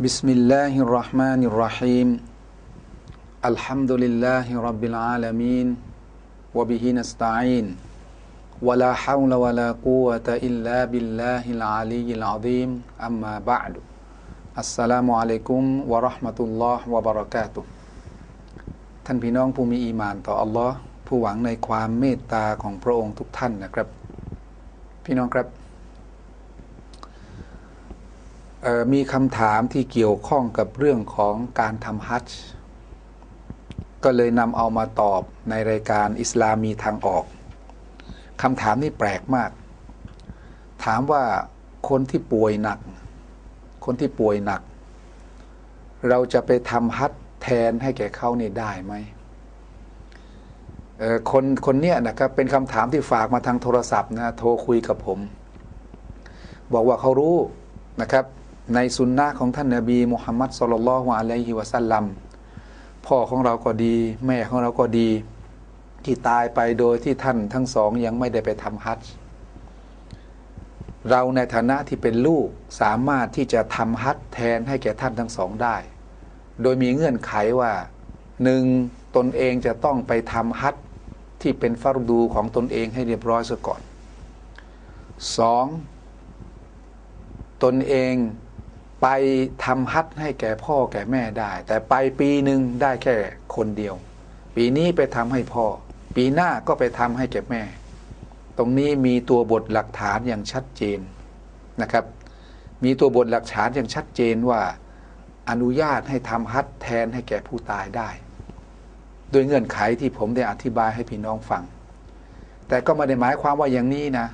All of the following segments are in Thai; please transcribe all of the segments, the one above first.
بسم الله الرحمن الرحيم الحمد لله رب العالمين وبه نستعين ولا حول ولا قوة إلا بالله العلي العظيم أما بعد السلام عليكم ورحمة الله وبركاته ท่านพี่น้องผู้มีอีมานต่ออัลลอฮ์ผู้หวังในความเมตตาของพระองค์ทุกท่านนะครับ พี่น้องครับ มีคำถามที่เกี่ยวข้องกับเรื่องของการทำฮัจจ์ก็เลยนำเอามาตอบในรายการอิสลามมีทางออกคำถามนี้แปลกมาก ถามว่าคนที่ป่วยหนัก คนที่ป่วยหนัก เราจะไปทำฮัจแทนให้แก่เขานี่ได้ไหมคนคนเนี้ยนะครับเป็นคำถามที่ฝากมาทางโทรศัพท์นะโทรคุยกับผม บอกว่าเขารู้นะครับ ในสุนนะของท่านนาบีมุฮัมมัดสุลลัลฮวอะลัยฮิวะสัลลัมพ่อของเราก็ดี แม่ของเราก็ดี ที่ตายไปโดยที่ท่านทั้งสองยังไม่ได้ไปทำฮัจจ์เราในฐานะที่เป็นลูกสามารถที่จะทำฮัจจ์แทนให้แก่ท่านทั้งสองได้ โดยมีเงื่อนไขว่าหนึ่งตนเองจะต้องไปทำฮัจจ์ที่เป็นฟารดูของตนเองให้เรียบร้อยซะก่อนสองตนเอง ไปทำฮัทให้แก่พ่อแก่แม่ได้ แต่ไปปีหนึ่งได้แค่คนเดียว ปีนี้ไปทำให้พ่อ ปีหน้าก็ไปทำให้แก่แม่ ตรงนี้มีตัวบทหลักฐานอย่างชัดเจนนะครับ มีตัวบทหลักฐานอย่างชัดเจนว่าอนุญาตให้ทำฮัทแทนให้แก่ผู้ตายได้ โดยเงื่อนไขที่ผมได้อธิบายให้พี่น้องฟัง แต่ก็ไม่ได้หมายความว่าอย่างนี้นะ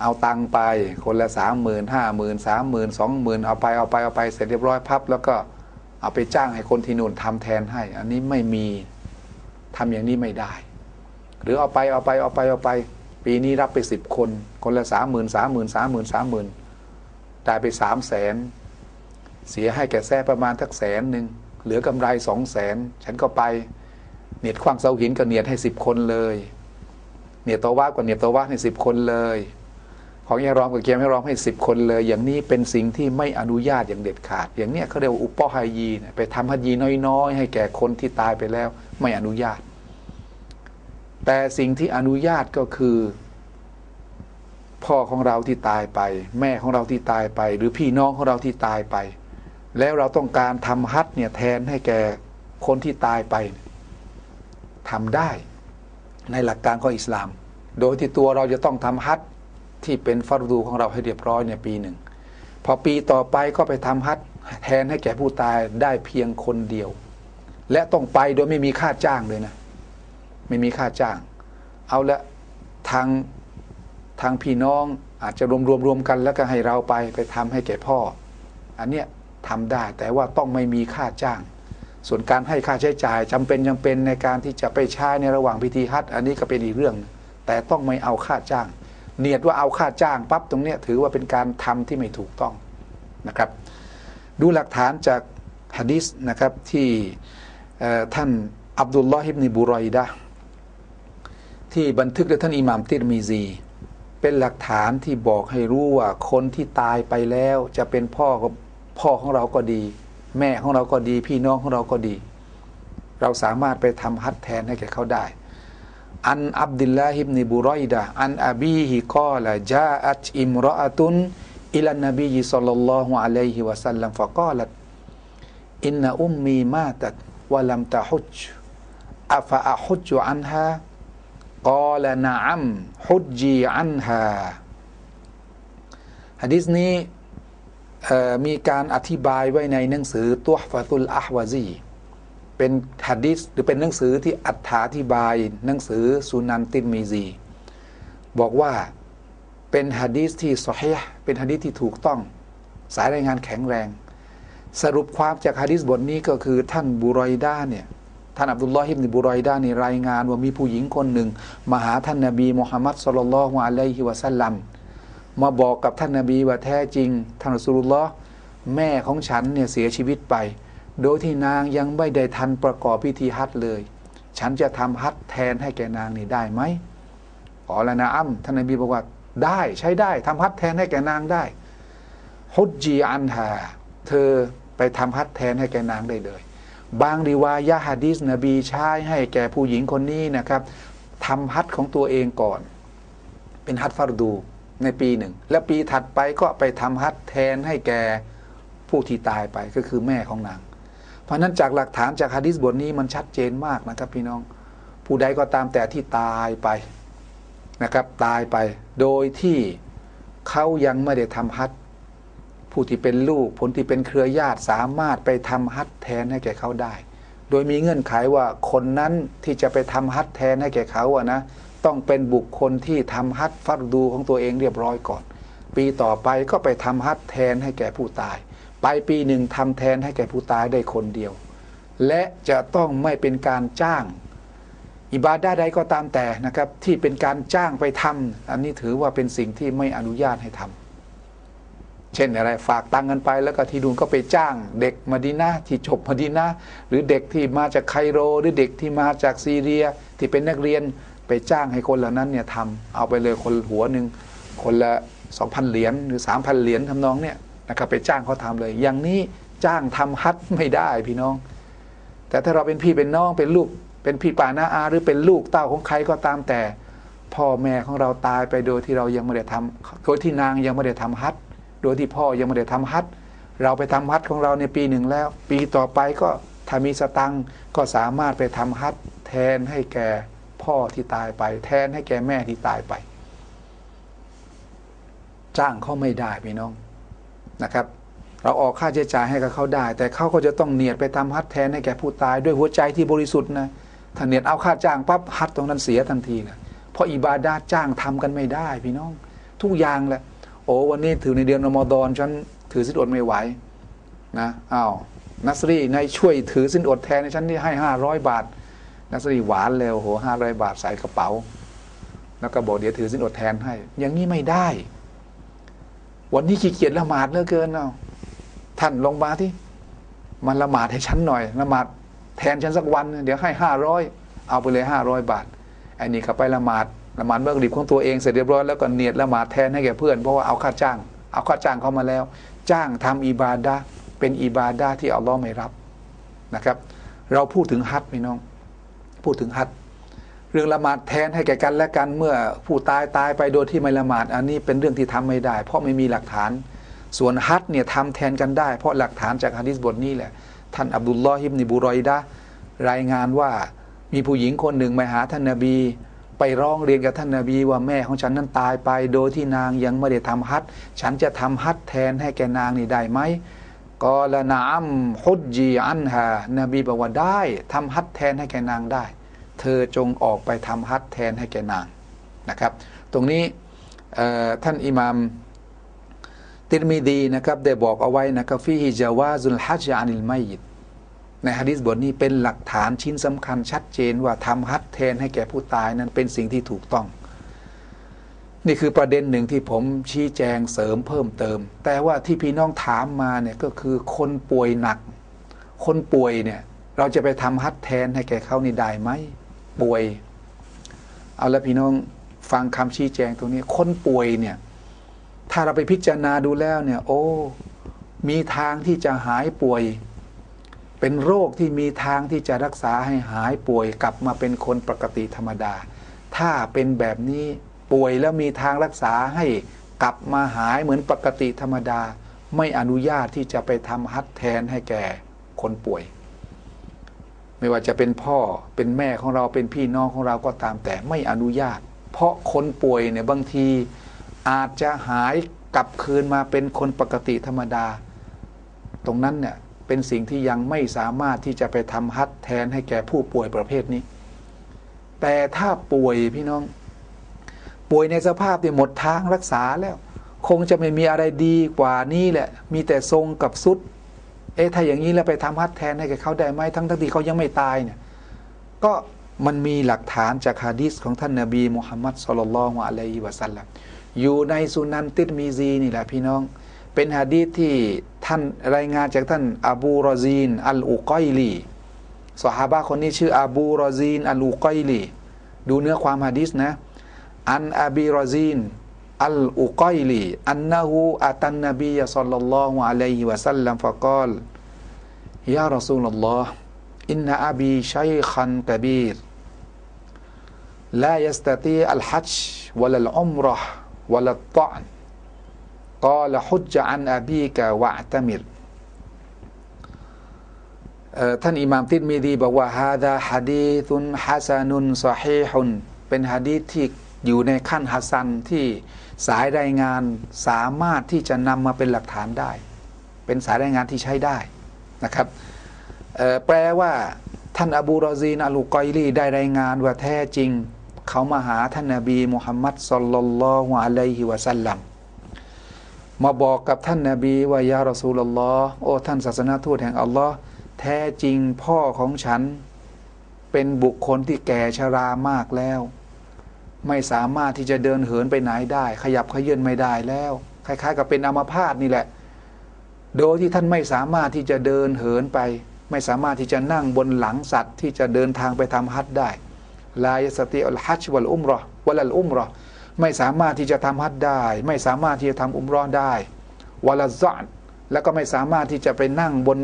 เอาตังไปคนละสามหมื่นห้าหมื่นสามหมื่นสองหมื่นเอาไปเอาไปเอาไปเสร็จเรียบร้อยพับ แล้วก็เอาไปจ้างให้คนที่นู่นทำแทนให้ อันนี้ไม่มีทำอย่างนี้ไม่ได้ หรือเอาไปเอาไปเอาไปเอาไป ปีนี้รับไปสิบคน คนละสามหมื่นสามหมื่นสามหมื่นสามหมื่นได้ไปสามแสนเสียให้แก่แท้ประมาณทักแสนหนึ่งเหลือกำไรสองแสนฉันก็ไปเนียดความเสาหินกับเนียดให้สิบคนเลย เนียดตะว่ากับเนียดตะว่าให้สิบคนเลย ของยารอมกับเกียมให้ร้องให้สิบคนเลย อย่างนี้เป็นสิ่งที่ไม่อนุญาตอย่างเด็ดขาด อย่างเนี้ยเขาเรียกว่าอุปปอฮายีไปทำฮัยีน้อยๆ ให้แก่คนที่ตายไปแล้ว ไม่อนุญาต แต่สิ่งที่อนุญาตก็คือ พ่อของเราที่ตายไป แม่ของเราที่ตายไป หรือพี่น้องของเราที่ตายไป แล้วเราต้องการทำฮัตเนี่ยแทนให้แก่คนที่ตายไปทำได้ ในหลักการของอิสลาม โดยที่ตัวเราจะต้องทำฮัต ที่เป็นฟารดูของเราให้เรียบร้อยเนี่ยปีหนึ่งพอปีต่อไปก็ไปทำฮัทแทนให้แก่ผู้ตายได้เพียงคนเดียว และต้องไปโดยไม่มีค่าจ้างเลยนะ ไม่มีค่าจ้าง เอาละทางทางพี่น้องอาจจะรวมรวมรวมกันแล้วก็ให้เราไปไปทำให้แก่พ่อ อันเนี้ยทำได้แต่ว่าต้องไม่มีค่าจ้าง ส่วนการให้ค่าใช้จ่ายจำเป็นยังเป็นในการที่จะไปใช้ในระหว่างพิธีฮัทอันนี้ก็เป็นอีกเรื่อง แต่ต้องไม่เอาค่าจ้าง เนียดว่าเอาค่าจ้างปั๊บตรงนี้ถือว่าเป็นการทำที่ไม่ถูกต้องนะครับ ดูหลักฐานจากฮะดิษนะครับที่ท่านอับดุลลอฮิบนิบุรอยดะที่บันทึกโดยท่านอิหม่ามติรมีซี เป็นหลักฐานที่บอกให้รู้ว่าคนที่ตายไปแล้ว จะเป็นพ่อพ่อของเราก็ดี แม่ของเราก็ดี พี่น้องของเราก็ดี เราสามารถไปทำฮัตแทนให้แก่เขาได้ อันอับดุลลาฮิบนิบุรอยดะอันอบีฮิกอละจาอัตอิมรออตุนอิลันนบีสัลลัลลอฮุอะลัยฮิวะสัลลัมฟะกาลัตอินนอุมมีมาตัดวะลัมตะฮุจอัฟะอะฮุจอันฮากาลนะอัมฮุจีอันฮาฮะดิษนี้มีการอธิบายไว้ในหนังสือตัวฟะตุลอะฮวาซี เป็นฮัดดิสหรือเป็นหนังสือที่อัถาธิบาย หนังสือสุนันตินมีซีบอกว่าเป็นฮัดดิสที่สฮีเป็นฮัดดิสที่ถูกต้อง สายรายงานแข็งแรง สรุปความจากฮัดดิสบทนี้ก็คือท่านบุรอยดาเนี่ย ท่านอับดุลลอฮิบนบุรอยดานี่รายงานว่ามีผู้หญิงคนหนึ่งมาหาท่านนาบีมุฮัมมัดสุลลัลฮุอะลัยฮิวะสัลลัมมาบอกกับท่านนาบีว่าแท้จริง ท่านสุลลอฮ์แม่ของฉันเนี่ยเสียชีวิตไป โดยที่นางยังไม่ได้ทันประกอบพิธีฮัตเลย ฉันจะทำฮัตแทนให้แกนางนี่ได้ไหมอ๋อแล้วนะอ้ำท่านนบีบอกว่าได้ใช้ได้ทำฮัตแทนให้แกนางได้ฮุจีอันฮาเธอไปทำฮัตแทนให้แกนางได้เลย บางริวายะฮะดิษนบีใช้ให้แกผู้หญิงคนนี้นะครับทำฮัตของตัวเองก่อน เป็นฮัตฟารดูในปีหนึ่ง และปีถัดไปก็ไปทำฮัตแทนให้แกผู้ที่ตายไปก็คือแม่ของนาง เพราะนั้นจากหลักฐานจากฮะดิษบทนี้มันชัดเจนมากนะครับ พี่น้องผู้ใดก็ตามแต่ที่ตายไปนะครับ ตายไป โดยที่เขายังไม่ได้ทำฮัตผู้ที่เป็นลูกผลที่เป็นเครือญาติสามารถไปทำฮัตแทนให้แก่เขาได้ โดยมีเงื่อนไขว่าคนนั้นที่จะไปทำฮัตแทนให้แก่เขาอะนะต้องเป็นบุคคลที่ทำฮัตฟัดดูของตัวเองเรียบร้อยก่อน ปีต่อไปก็ไปทำฮัตแทนให้แก่ผู้ตาย ไปปีหนึ่งทำแทนให้แก่ผู้ตายได้คนเดียว และจะต้องไม่เป็นการจ้าง อิบาดาใดก็ตามแต่นะครับที่เป็นการจ้างไปทำอันนี้ถือว่าเป็นสิ่งที่ไม่อนุญาตให้ทำเช่นอะไรฝากตังกันไปแล้วก็ที่ดูนก็ไปจ้าง เด็กมาดีนาที่จบมาดีนาหรือเด็กที่มาจากไคโร หรือเด็กที่มาจากซีเรียที่เป็นนักเรียนไปจ้างให้คนเหล่านั้นเนี่ยทำเอาไปเลยคนหัวหนึ่งคนละสองพันเหรียญหรือสามพันเหรียญทำนองเนี่ย นะครับไปจ้างเขาทำเลย อย่างนี้จ้างทำฮัทไม่ได้พี่น้อง แต่ถ้าเราเป็นพี่เป็นน้องเป็นลูก เป็นพี่ป่าน้าอาหรือเป็นลูกเต้าของใครก็ตามแต่ พ่อแม่ของเราตายไปโดยที่เรายังไม่ได้ทำโดยที่นางยังไม่ได้ทำฮัทโดยที่พ่อยังไม่ได้ทำฮัทเราไปทำฮัทของเราในปีหนึ่งแล้ว ปีต่อไปก็ถ้ามีสตังก็สามารถไปทำฮัทแทนให้แก่พ่อที่ตายไป แทนให้แก่แม่ที่ตายไป จ้างเขาไม่ได้พี่น้อง นะครับ เราออกค่าใช้จ่ายให้กับเขาได้ แต่เขาก็จะต้องเนียดไปทำฮัทแทนให้แก่ผู้ตายด้วยหัวใจที่บริสุทธิ์นะถ้าเนียดเอาค่าจ้างปั๊บฮัทตรงนั้นเสียทันทีเลยเพราะอิบาดาจ้างทำกันไม่ได้พี่น้อง ทุกอย่างแหละโอ้วันนี้ถือในเดือนอมฎอนฉันถือสินอดไม่ไหวนะอ้าวนัสรีในช่วยถือสินอดแทนในฉันที่ให้ห้าร้อยบาท นัสรีหวานเลยโอ้โหห้าร้อยบาทใส่กระเป๋า แล้วก็บอกเดี๋ยวถือสินอดแทนให้ อย่างนี้ไม่ได้ วันนี้ขี้เกียจละหมาดเหลือเกินเนาะท่านลงมาที่มันละหมาดให้ฉันหน่อยละหมาดแทนฉันสักวัน เดี๋ยวให้ห้าร้อยเอาไปเลยห้าร้อยบาทไอ้นี่ก็ไปละหมาดละหมาดเมื่อกรีบของตัวเองเสร็จเรียบร้อยแล้วก็เนียดละหมาดแทนให้แก่เพื่อนเพราะว่าเอาค่าจ้าง เอาค่าจ้างเขามาแล้ว จ้างทำอิบาดะเป็นอิบาดะที่อัลลอฮ์ไม่รับนะครับ เราพูดถึงฮัตพี่น้อง พูดถึงฮัต เรื่องละหมาดแทนให้แก่กันและกันเมื่อผู้ตายตายไปโดยที่ไม่ละหมาดอันนี้เป็นเรื่องที่ทำไม่ได้ เพราะไม่มีหลักฐาน ส่วนฮัตเนี่ยทำแทนกันได้ เพราะหลักฐานจากฮะดิษบทนี้แหละ ท่านอับดุลลอฮิบนิบุรอยดะรายงานว่ามีผู้หญิงคนหนึ่งมาหาท่านนาบี ไปร้องเรียนกับท่านนาบีว่าแม่ของฉันนั้นตายไป โดยที่นางยังไม่ได้ทำฮัตฉันจะทำฮัตแทนให้แกนางนี่ได้ไหมกอละนามฮุดจีอันฮานบีบอกว่าได้ทำฮัตแทนให้แกนางได้ เธอจงออกไปทำฮัตแทนให้แกนางนะครับ ตรงนี้ท่านอิหมามติรมีดีนะครับได้บอกเอาไว้นะครับฟีฮิจาวาซุลฮัจอานิลไมยิดในฮะดิษบทนี้เป็นหลักฐานชิ้นสำคัญชัดเจนว่าทำฮัตแทนให้แก่ผู้ตายนั้นเป็นสิ่งที่ถูกต้อง นี่คือประเด็นหนึ่งที่ผมชี้แจงเสริมเพิ่มเติม แต่ว่าที่พี่น้องถามมาเนี่ยก็คือคนป่วยหนัก คนป่วยเนี่ยเราจะไปทำฮัตแทนให้แก่เขานี่ได้ไหม ป่วย เอาละพี่น้องฟังคำชี้แจงตรงนี้ คนป่วยเนี่ย ถ้าเราไปพิจารณาดูแล้วเนี่ย โอ้ มีทางที่จะหายป่วย เป็นโรคที่มีทางที่จะรักษาให้หายป่วยกลับมาเป็นคนปกติธรรมดา ถ้าเป็นแบบนี้ป่วยแล้วมีทางรักษาให้กลับมาหายเหมือนปกติธรรมดา ไม่อนุญาตที่จะไปทำฮัตแทนให้แก่คนป่วย ไม่ว่าจะเป็นพ่อเป็นแม่ของเราเป็นพี่น้องของเราก็ตามแต่ไม่อนุญาต เพราะคนป่วยเนี่ยบางทีอาจจะหายกลับคืนมาเป็นคนปกติธรรมดา ตรงนั้นเนี่ยเป็นสิ่งที่ยังไม่สามารถที่จะไปทำฮัตแทนให้แก่ผู้ป่วยประเภทนี้ แต่ถ้าป่วยพี่น้อง ป่วยในสภาพที่หมดทางรักษาแล้ว คงจะไม่มีอะไรดีกว่านี้แหละ มีแต่ทรงกับสุด เอ๊ะถ้าอย่างนี้แล้วไปทำฮัตแทนให้แก่เขาได้ไหมทั้งทั้งที่เขายังไม่ตายเนี่ยก็มันมีหลักฐานจากฮะดีษของท่านนาบีมุฮัมมัดสุลลัลฮุอะลัยฮิวะสัลลัมอยู่ในสุนันติดมีซีนี่แหละพี่น้อง เป็นฮะดีษที่ท่านรายงานจากท่านอบูรอซีนอัลอุกอยลีสหาบะคนนี้ชื่ออบูรอซีนอัลอุกอยลีดูเนื้อความฮะดีษนะ อันอบีรอซีน อัลอุกอยลีอันนะฮูอัตันนบีสัลลัลลอฮุอะลัยฮิวะสัลลัมฟะกอล ยารอซูลลอฮ์อินนาอบีชัยคันกบีร لا يستطيع الحج ولا العمرة ولا الطعن قال حج عن أبيك واعتمر ท่านอิหม่ามติดมีดีบอกว่าฮาดาฮะดีตุนฮัสานุนซอฮีฮุนเป็นฮะดีที่ อยู่ในขั้นฮัสันที่สายรายงานสามารถที่จะนำมาเป็นหลักฐานได้ เป็นสายรายงานที่ใช้ได้นะครับแปลว่าท่านอบูรอซีนอัลูกอยลีได้รายงานว่าแท้จริง เขามาหาท่านนบีมุฮัมมัดสลลัลลอฮุอะลัยฮิวะสัลลัมมาบอกกับท่านนาบีว่ายารอซูลลอฮ์โอ้ท่านศาสนาทูตแห่งอัลลอฮ์แท้จริงพ่อของฉัน เป็นบุคคลที่แก่ชรามากแล้ว ไม่สามารถที่จะเดินเหินไปไหนได้ ขยับขยื่นไม่ได้แล้ว คล้าย ๆ กับเป็นอัมพาตนี่แหละ โดยที่ท่านไม่สามารถที่จะเดินเหินไป ไม่สามารถที่จะนั่งบนหลังสัตว์ ที่จะเดินทางไปทำฮัจได้ ลายสติอัลฮัจวัลอุมรอวัลอุมรอไม่สามารถที่จะทำฮัจได้ ไม่สามารถที่จะทำอุมรอได้วัลซอนแล้วก็ไม่สามารถที่จะไปนั่งบน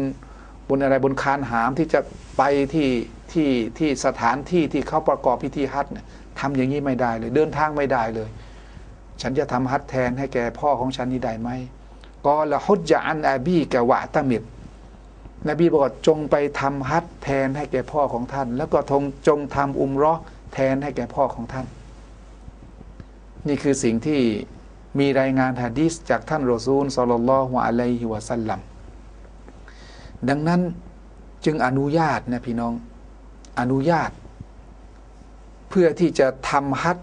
บนอะไรบนคานหามที่จะไปที่ที่ที่สถานที่ที่เขาประกอบพิธีฮัจเนี่ย ทำอย่างนี้ไม่ได้เลย เดินทางไม่ได้เลย ฉันจะทำฮัจแทนให้แก่พ่อของฉันนี่ได้ไหมก็ละฮุจอันอาบีแกวะตามิดนบีบอกจงไปทำฮัจแทนให้แก่พ่อของท่าน แล้วก็ทงจงทำอุมรอแทนให้แก่พ่อของท่าน นี่คือสิ่งที่มีรายงานฮะดีษจากท่านรอซูลสัลลัลลอฮุอะลัยฮิวะสัลลัมดังนั้นจึงอนุญาตนะพี่น้อง อนุญาต เพื่อที่จะทำฮัต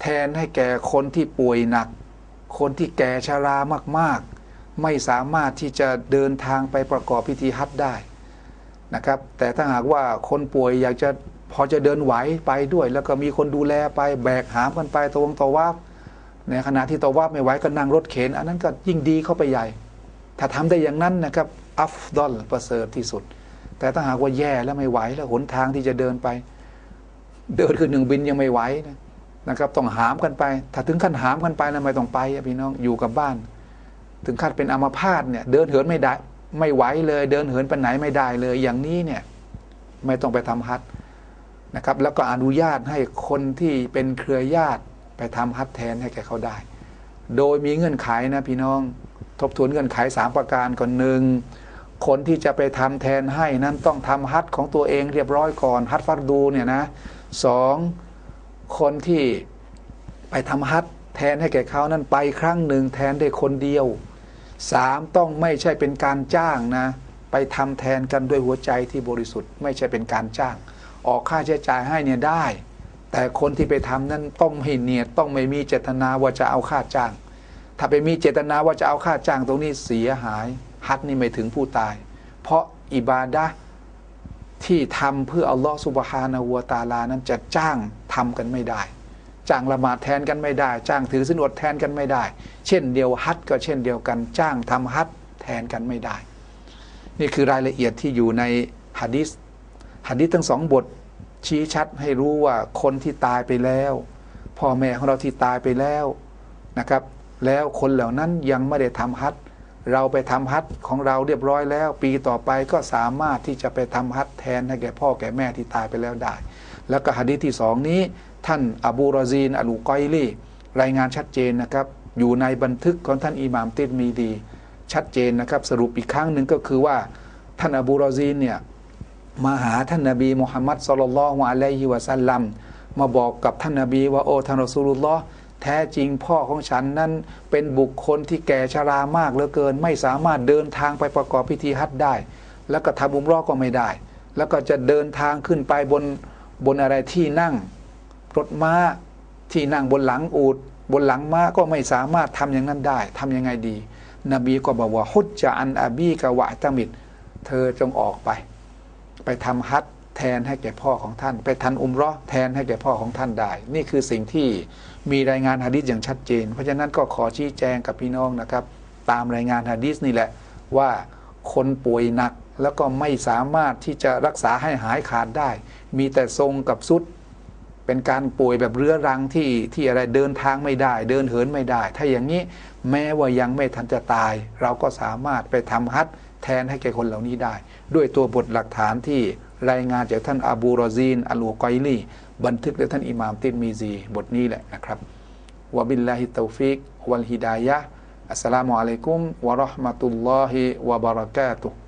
แทนให้แก่คนที่ป่วยหนัก คนที่แก่ชรามากๆ ไม่สามารถที่จะเดินทางไปประกอบพิธีฮัตได้นะครับ แต่ถ้าหากว่าคนป่วยอยากจะพอจะเดินไหวไปด้วย แล้วก็มีคนดูแลไปแบกหามกันไปตวงตวาบในขณะที่ตวาบไม่ไหวก็นั่งรถเข็น อันนั้นก็ยิ่งดีเข้าไปใหญ่ ถ้าทำได้อย่างนั้นนะครับอัฟดอลประเสริฐที่สุด แต่ถ้าหากว่าแย่แล้วไม่ไหวแล้วหนทางที่จะเดินไป เดินคือหนึ่งบินยังไม่ไหวนะครับต้องหามกันไป ถ้าถึงขั้นหามกันไปนะไม่ต้องไปพี่น้องอยู่กับบ้าน ถึงขั้นเป็นอัมพาตเนี่ย เดินเหินไม่ได้ ไม่ไหวเลย เดินเหินไปไหนไม่ได้เลย อย่างนี้เนี่ยไม่ต้องไปทำฮัทนะครับ แล้วก็อนุญาตให้คนที่เป็นเครือญาติไปทำฮัทแทนให้แกเขาได้ โดยมีเงื่อนไขนะพี่น้อง ทบทวนเงื่อนไขสามประการก่อนหนึ่งคนที่จะไปทำแทนให้นั้นต้องทำฮัทของตัวเองเรียบร้อยก่อนฮัทฟัดดูเนี่ยนะ สองคนที่ไปทำฮัทแทนให้แก่เขานั้นไปครั้งหนึ่งแทนได้คนเดียวสามต้องไม่ใช่เป็นการจ้างนะ ไปทำแทนกันด้วยหัวใจที่บริสุทธิ์ ไม่ใช่เป็นการจ้าง ออกค่าใช้จ่ายให้เนี่ยได้ แต่คนที่ไปทำนั้นต้องให้เนียดต้องไม่มีเจตนาว่าจะเอาค่าจ้าง ถ้าไปมีเจตนาว่าจะเอาค่าจ้างตรงนี้เสียหาย ฮัดนี่ไม่ถึงผู้ตาย เพราะอิบาดะ ที่ทำเพื่ออัลลอฮฺสุบฮานาหัวตาลานั้นจะจ้างทำกันไม่ได้ จ้างละหมาดแทนกันไม่ได้ จ้างถือสินอดแทนกันไม่ได้ เช่นเดียวฮัดก็เช่นเดียวกัน จ้างทำฮัดแทนกันไม่ได้ นี่คือรายละเอียดที่อยู่ในฮะดิษฮะดิษทั้งสองบทชี้ชัดให้รู้ว่าคนที่ตายไปแล้วพ่อแม่ของเราที่ตายไปแล้วนะครับ แล้วคนเหล่านั้นยังไม่ได้ทำฮัด เราไปทำฮัทของเราเรียบร้อยแล้ว ปีต่อไปก็สามารถที่จะไปทำฮัทแทนให้แก่พ่อแก่แม่ที่ตายไปแล้วได้ แล้วก็ฮะดีที่สองนี้ ท่านอบูรอซีนอลูกอยลี่ รายงานชัดเจนนะครับ อยู่ในบันทึกของท่านอิหม่ามติดมีดี ชัดเจนนะครับ สรุปอีกครั้งหนึ่งก็คือว่า ท่านอบูรอซีนเนี่ยมาหาท่านนบีมุฮัมมัดสุลลัลฮวะอะลัยฮิวะสัลลัมมาบอกกับท่านนบีว่าโอ้ท่านรอซูลุลลอฮ์ แท้จริงพ่อของฉันนั้นเป็นบุคคลที่แก่ชรามากเหลือเกิน ไม่สามารถเดินทางไปประกอบพิธีฮัจได้ แล้วก็ทำบุมรอก็ไม่ได้ แล้วก็จะเดินทางขึ้นไปบนบนอะไรที่นั่งรถม้าที่นั่งบนหลังอูดบนหลังม้าก็ไม่สามารถทำอย่างนั้นได้ทำยังไงดี นบีก็บอกว่าฮุจจะอันอาบีกะวะตามิด เธอจงออกไป ไปทำฮัจ แทนให้แก่พ่อของท่าน ไปทันอุมรอแทนให้แก่พ่อของท่านได้ นี่คือสิ่งที่มีรายงานฮะดิษอย่างชัดเจน เพราะฉะนั้นก็ขอชี้แจงกับพี่น้องนะครับ ตามรายงานฮะดิษนี่แหละว่าคนป่วยหนักแล้วก็ไม่สามารถที่จะรักษาให้หายขาดได้ มีแต่ทรงกับสุด เป็นการป่วยแบบเรื้อรังที่ที่อะไรเดินทางไม่ได้ เดินเหินไม่ได้ ถ้าอย่างนี้แม้ว่ายังไม่ทันจะตาย เราก็สามารถไปทำฮัทแทนให้แก่คนเหล่านี้ได้ ด้วยตัวบทหลักฐานที่ รายงานจากท่านอบูรอซีนอัลูกอยลีบันทึกโดยท่านอิหม่ามติดมีซีบทนี้แหละนะครับวะบิลลาฮิตาฟิกวัลฮิดายะอัสสลามุอะลัยกุมวะราะห์มะตุลลอฮิวะบะเราะกาตุฮ์